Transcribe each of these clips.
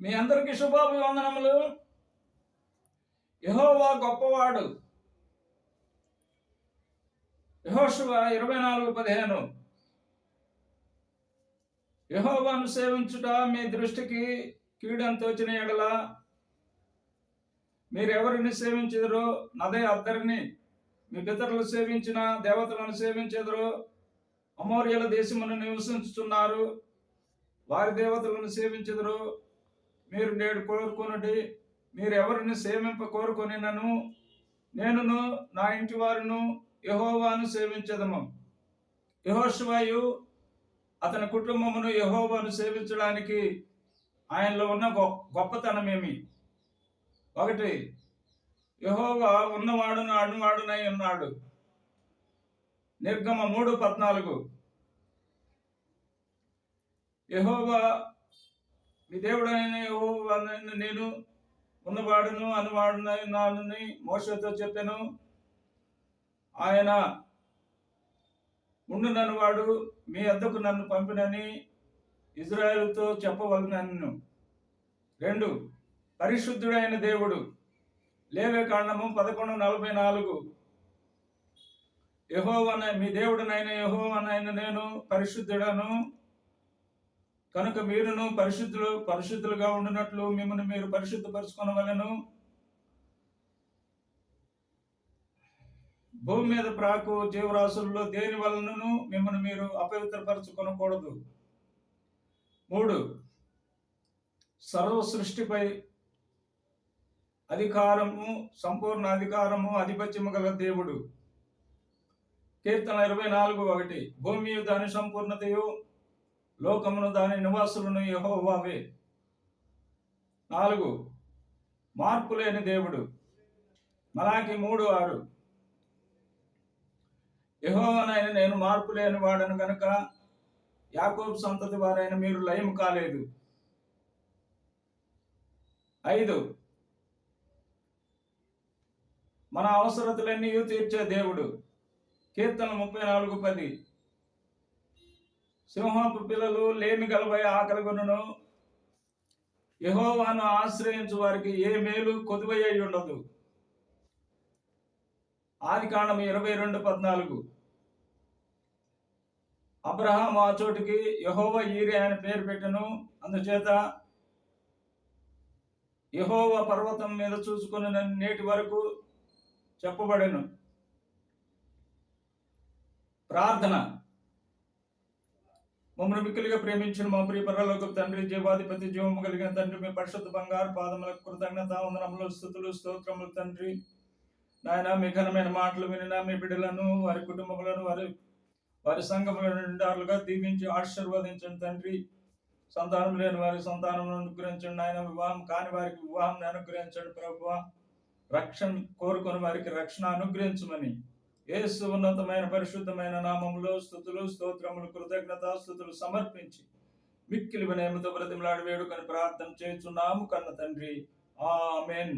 మీ అందరికీ శుభాభివందనములు. యహోవా గొప్పవాడు. యహోశువ ఇరవై నాలుగు పదిహేను. యహోవాను సేవించుట మీ దృష్టికి కీడని తోచిన ఎడల. మీరెవరిని సేవించెదరో నదే అద్దరిని మీ పితరులు సేవించిన దేవతలను సేవించెదరో అమౌర్యుల దేశమును నివసించుతున్నారు వారి దేవతలను సేవించెదరు మీరు నేడు కోరుకొనుడి మీరు ఎవరిని సేవింప కోరుకొనినను నేనును నా ఇంటి వారును యహోవాను సేవించదము. యహోశివాయు అతని కుటుంబమును యహోవాను సేవించడానికి ఆయనలో ఉన్న గొ- గొప్పతనమేమి? ఒకటి యహోవా ఉన్నవాడును అడువాడునై ఉన్నాడు. నిర్గమ మూడు పద్నాలుగు. యహోవా మీ దేవుడైన యెహోవా నేను ఉన్నవాడును అనువాడునై ఉన్నానని మోసతో చెప్పాను. ఆయన ఉండునని వాడు మీ అద్దకు నన్ను పంపినని ఇజ్రాయెల్తో చెప్పవలనను. రెండు పరిశుద్ధుడైన దేవుడు. లేవే కాండము పదకొండు నలభై నాలుగు. యహోవన మీ దేవుడనైన యహోవనైన నేను పరిశుద్ధుడను. కనుక మీరును పరిశుద్ధులు పరిశుద్ధులుగా ఉండినట్లు మిమ్మల్ని మీరు పరిశుద్ధపరచుకొనవలెను. భూమి మీద ప్రాకు జీవరాశుల్లో దేని వలనను మిమ్మల్ని మీరు అపవిత్రపరచుకొనకూడదు? మూడు సర్వ సృష్టిపై అధికారము సంపూర్ణ అధికారము ఆధిపత్యము గల దేవుడు. కీర్తన ఇరవై నాలుగు ఒకటి భూమి దాని సంపూర్ణతయు లోకమును దాని నివాసులను యహోవావే. నాలుగు మార్పు లేని దేవుడు. మలాకి మూడు ఆరు. యహోవనైన నేను మార్పు లేని వాడను గనుక యాకోబు సంతతి వారైన మీరు లయం కాలేదు. ఐదు మన అవసరతలన్నీ తీర్చే దేవుడు. కీర్తన ముప్పై నాలుగు పది. సింహపు పిల్లలు లేమి గలపై ఆకలిగొనును యహోవాను ఆశ్రయించు వారికి ఏ మేలు కొదువయ్యి ఉండదు. ఆది కాండం ఇరవై రెండు పద్నాలుగు. అబ్రహాం ఆ చోటికి యహోవ ఈరే అని పేరు పెట్టను. అందుచేత యహోవ పర్వతం మీద చూసుకుని నేటి వరకు చెప్పబడెను. ప్రార్థన. మమ్మను మిక్కులుగా ప్రేమించిన మా ప్రియ పరలోక తండ్రి జీవాధిపతి జీవము కలిగిన తండ్రి మీ పరిశుద్ధ బంగారు పాదములకు కృతజ్ఞత వందనములు స్థుతులు స్తోత్రములు తండ్రి. నాయన మీ ఘనమైన మాటలు వినిన మీ బిడ్డలను వారి కుటుంబములను వారి వారి సంఘముల నిండారులుగా దీవించి ఆశీర్వదించండి తండ్రి. సంతానం లేని వారి సంతానం అనుగ్రహించండి నాయన వివాహం కాని వారికి వివాహం అనుగ్రహించండి ప్రభు రక్షణ కోరుకుని వారికి రక్షణ అనుగ్రహించమని. యేసు ఉన్నతమైన పరిశుద్ధమైన నామములు స్థుతులు స్తోత్రములు కృతజ్ఞత స్థుతులు సమర్పించి మిక్కిలి వినయముతో బ్రతిమలాడి వేడుకొని ప్రార్థన చేస్తున్నాము కన్న తండ్రి. ఆమెన్.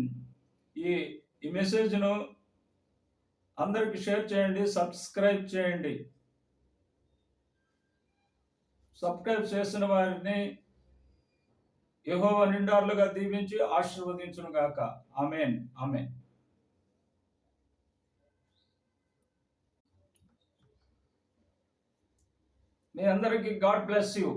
ఈ ఈ మెసేజ్ను అందరికి షేర్ చేయండి సబ్స్క్రైబ్ చేయండి. సబ్స్క్రైబ్ చేసిన వారిని యహోవ నిండార్లుగా దీవించి ఆశీర్వదించును గాక ఆమెన్. ఆమెన్. మీ అందరికీ గాడ్ బ్లెస్ యూ